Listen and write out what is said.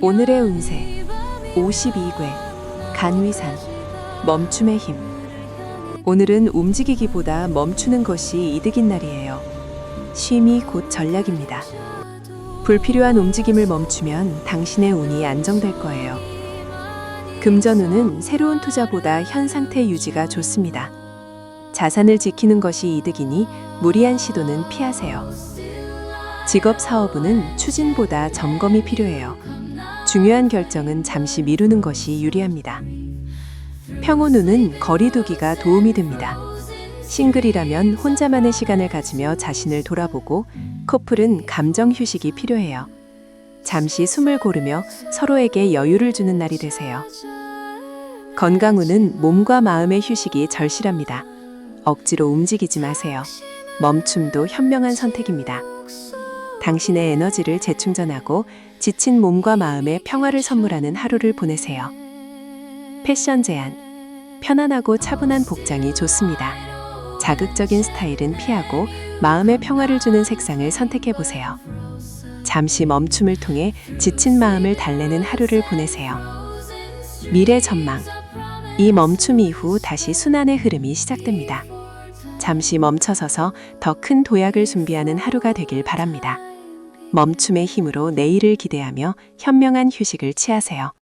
오늘의 운세 52괴 간위산 멈춤의 힘 오늘은 움직이기보다 멈추는 것이 이득인 날이에요. 쉼이 곧 전략입니다. 불필요한 움직임을 멈추면 당신의 운이 안정될 거예요. 금전운은 새로운 투자보다 현 상태 유지가 좋습니다. 자산을 지키는 것이 이득이니 무리한 시도는 피하세요. 직업 사업운은 추진보다 점검이 필요해요. 중요한 결정은 잠시 미루는 것이 유리합니다. 평온운은 거리두기가 도움이 됩니다. 싱글이라면 혼자만의 시간을 가지며 자신을 돌아보고 커플은 감정 휴식이 필요해요. 잠시 숨을 고르며 서로에게 여유를 주는 날이 되세요. 건강운은 몸과 마음의 휴식이 절실합니다. 억지로 움직이지 마세요. 멈춤도 현명한 선택입니다. 당신의 에너지를 재충전하고 지친 몸과 마음에 평화를 선물하는 하루를 보내세요. 패션 제안. 편안하고 차분한 복장이 좋습니다. 자극적인 스타일은 피하고 마음의 평화를 주는 색상을 선택해 보세요. 잠시 멈춤을 통해 지친 마음을 달래는 하루를 보내세요. 미래 전망. 이 멈춤 이후 다시 순환의 흐름이 시작됩니다. 잠시 멈춰서서 더 큰 도약을 준비하는 하루가 되길 바랍니다. 멈춤의 힘으로 내일을 기대하며 현명한 휴식을 취하세요.